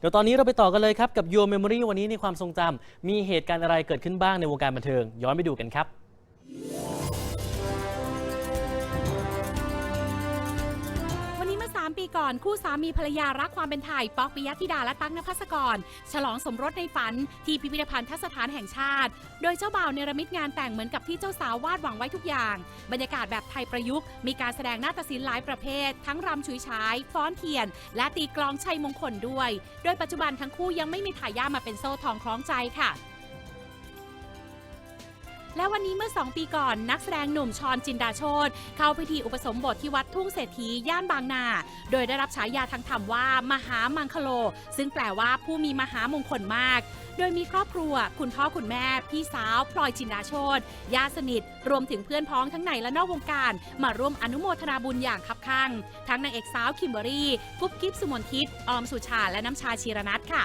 เดี๋ยวตอนนี้เราไปต่อกันเลยครับ กับ Your Memory วันนี้ในความทรงจำมีเหตุการณ์อะไรเกิดขึ้นบ้างในวงการบันเทิง ย้อนไปดูกันครับ 3 ปีก่อน คู่สามีภรรยารักความเป็นไทย ป๊อกปิยธิดาและตั๊กนภัสกร ฉลองสมรสในฝันที่พิพิธภัณฑ์ทัศสถานแห่งชาติ โดยเจ้าบ่าวเนรมิตงานแต่งเหมือนกับที่เจ้าสาววาดหวังไว้ทุกอย่าง บรรยากาศแบบไทยประยุกต์ มีการแสดงนาฏศิลป์หลายประเภท ทั้งรำฉุยฉายฟ้อนเทียน และตีกลองชัยมงคลด้วย โดยปัจจุบันทั้งคู่ยังไม่มีทายาทมาเป็นโซ่ทองคล้องใจค่ะ และวันนี้เมื่อ 2 ปีก่อน นักแสดงหนุ่มชอนจินดาโชตเข้าพิธีอุปสมบทที่วัดทุ่งเศรษฐีย่านบางนา โดยได้รับฉายาทางธรรมว่า มหามังคโล ซึ่งแปลว่าผู้มีมหามงคลมาก โดยมีครอบครัว คุณพ่อคุณแม่ พี่สาว พลอยจินดาโชตญาติสนิท รวมถึงเพื่อนพ้องทั้งในและนอกวงการ มาร่วมอนุโมทนาบุญอย่างคับข้างทั้งนางเอกสาวคิมเบอรี่กุ๊บกิ๊บสุมนทิพย์ออมสุชาและน้ำชาชีรนัทค่ะ